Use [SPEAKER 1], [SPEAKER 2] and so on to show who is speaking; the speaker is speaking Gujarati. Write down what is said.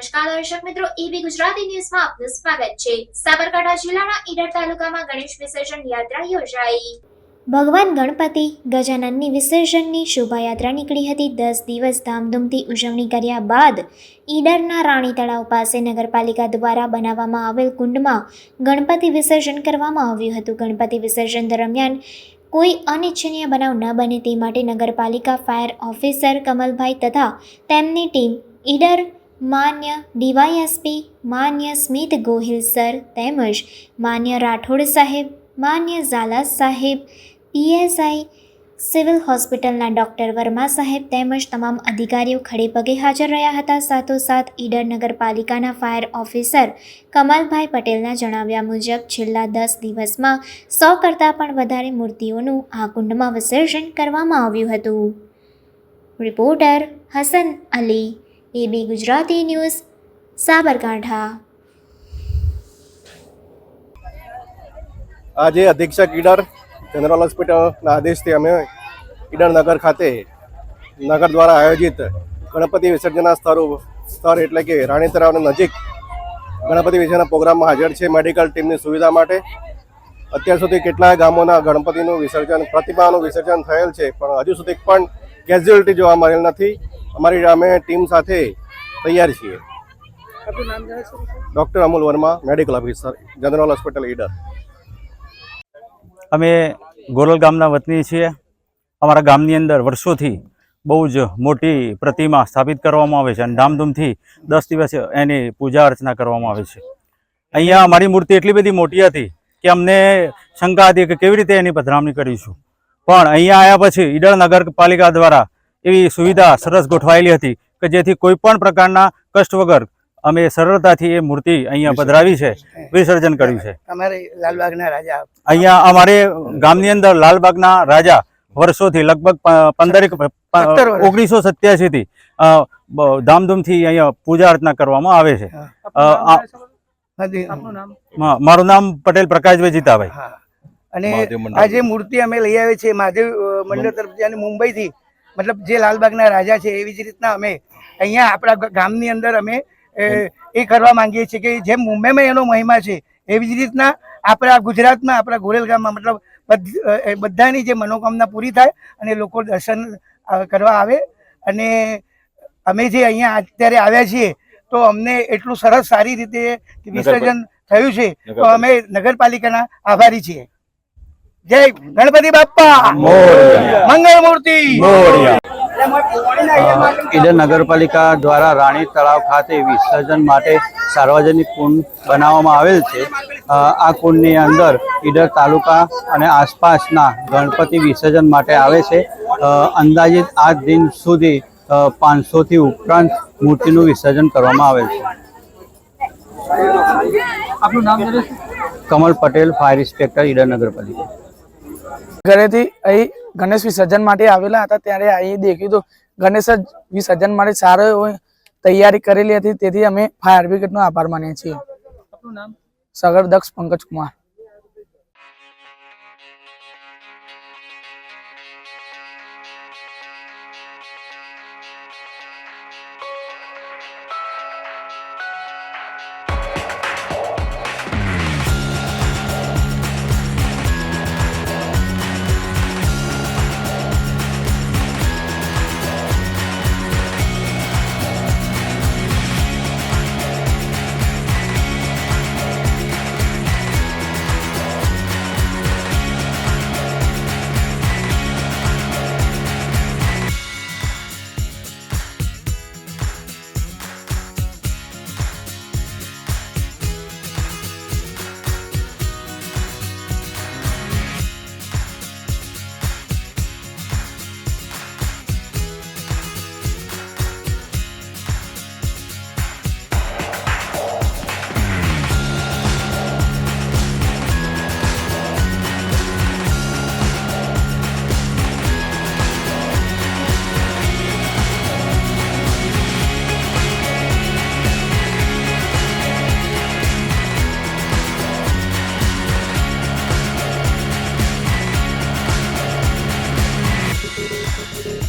[SPEAKER 1] નમસ્કાર દર્શક મિત્રો એબી ગુજરાતી ન્યૂઝમાં આપનું સ્વાગત છે. સાબરકાંઠા જિલ્લાના ઈડર તાલુકામાં ગણેશ વિસર્જન યાત્રા યોજાઈ. ભગવાન ગણપતિ ગજાનનની વિસર્જનની શોભાયાત્રા નીકળી હતી. દસ દિવસ ધામધૂમથી ઉજવણી કર્યા બાદ ઈડરના રાણી તળાવ પાસે નગરપાલિકા દ્વારા બનાવવામાં આવેલ કુંડમાં ગણપતિ વિસર્જન કરવામાં આવ્યું હતું. ગણપતિ વિસર્જન દરમિયાન કોઈ અનિચ્છનીય બનાવ ન બને તે માટે નગરપાલિકા ફાયર ઓફિસર કમલભાઈ તથા તેમની ટીમ ઈડર માન્ય ડીવાયએસપી, માન્ય સ્મિત ગોહિલ સર તેમજ માન્ય રાઠોડ સાહેબ, માન્ય ઝાલા સાહેબ, પીએસઆઈ, સિવિલ હોસ્પિટલના ડૉક્ટર વર્મા સાહેબ તેમજ તમામ અધિકારીઓ ખડેપગે હાજર રહ્યા હતા. સાથોસાથ ઈડર નગરપાલિકાના ફાયર ઓફિસર કમલભાઈ પટેલના જણાવ્યા મુજબ છેલ્લા દસ દિવસમાં સો કરતાં પણ વધારે મૂર્તિઓનું આ કુંડમાં વિસર્જન કરવામાં આવ્યું હતું. Reporter Hasan Ali AB Gujarati news, Sabarkantha.
[SPEAKER 2] આજે અધિક્ષક ઈડર જનરલ હોસ્પિટલના આદેશથી અમે ઈડર નગર ખાતે, નગર દ્વારા આયોજિત ગણપતિ વિસર્જનના સ્થળ સ્થળ એટલે કે રાણી તળાવની નજીક ગણપતિ વિસર્જનના પ્રોગ્રામમાં હાજર છે મેડિકલ ટીમની સુવિધા માટે. અત્યાર સુધી કેટલાય ગામોના ગણપતિનું વિસર્જન, પ્રતિમાનું વિસર્જન થયેલ છે, પણ હજુ સુધી પણ કેઝ્યુઅલિટી જોવા મળેલ નથી. અમારી અમે ટીમ સાથે તૈયાર છીએ. Doctor Amul Verma medical officer general hospital Idar.
[SPEAKER 3] અમે ગોરલ ગામના વતની છીએ. અમારા ગામની અંદર વર્ષોથી બહુ જ મોટી પ્રતિમા સ્થાપિત કરવામાં આવે છે અને ધામધૂમથી દસ દિવસ એની પૂજા અર્ચના કરવામાં આવે છે. અહીંયા અમારી મૂર્તિ એટલી બધી મોટી હતી કે અમને શંકા હતી કે કેવી રીતે એની પધરામણી કરીશું. પણ અહીંયા આવ્યા પછી ઈડર નગરપાલિકા દ્વારા એવી સુવિધા સરસ ગોઠવાયેલી હતી કે જેથી કોઈ પણ પ્રકારના કષ્ટ વગર અમે સરળતાથી એ મૂર્તિ અહીંયા પધરાવી છે વિસર્જન કર્યું છે.
[SPEAKER 4] અમારે લાલબાગના રાજા
[SPEAKER 3] અહીંયા અમારે ગામની અંદર લાલબાગના રાજા વર્ષોથી લગભગ પંદરેક. ઓગણીસો સત્યાસી થી ધામધૂમથી અહીંયા પૂજા અર્ચના કરવામાં આવે છે. મારું નામ પટેલ પ્રકાશભાઈ જીતાભાઈ.
[SPEAKER 4] અને આ જે મૂર્તિ અમે લઈ આવે છે મહાદેવ મંડળ તરફથી અને મુંબઈથી મતલબ જે લાલબાગના રાજા છે એવી જ રીતના અમે અહીંયા આપણા ગામની અંદર અમે એ કરવા માંગીએ છીએ કે જેમ મુંબઈમાં એનો મહિમા છે એવી જ રીતના આપણા ગુજરાતમાં આપણા ગોરેલ ગામમાં મતલબ બધાની જે મનોકામના પૂરી થાય અને લોકો દર્શન કરવા આવે. અને અમે જે અહીંયા અત્યારે આવ્યા છીએ તો અમને એટલું સરસ સારી રીતે વિસર્જન થયું છે તો અમે નગરપાલિકાના આભારી છીએ. જય ગણપતિ બાપ્પા.
[SPEAKER 3] મોરયા.
[SPEAKER 4] મંગળ મૂર્તિ
[SPEAKER 5] ઈડર નગરપાલિકા દ્વારા રાણી તળાવ ખાતે વિસર્જન માટે સાર્વજનિક કુંડ બનાવવામાં આવેલ છે. આ કુંડની અંદર ઈડર તાલુકા અને આસપાસના ગણપતિ વિસર્જન માટે આવે છે. અંદાજિત આજ દિન સુધી પાંચસોથી ઉપરાંત મૂર્તિનું વિસર્જન કરવામાં આવેલ છે. કમલ પટેલ ફાયર ઇન્સ્પેક્ટર ઈડર નગરપાલિકા.
[SPEAKER 6] ઘરેથી અહીં ગણેશ વિસર્જન માટે આવેલા હતા ત્યારે અહીં દેખ્યું તો ગણેશ વિસર્જન માટે સારો એવો તૈયારી કરેલી હતી તેથી અમે ફાયર બ્રિગેડનો આભાર માનીએ છીએ. સગર દક્ષ પંકજ કુમાર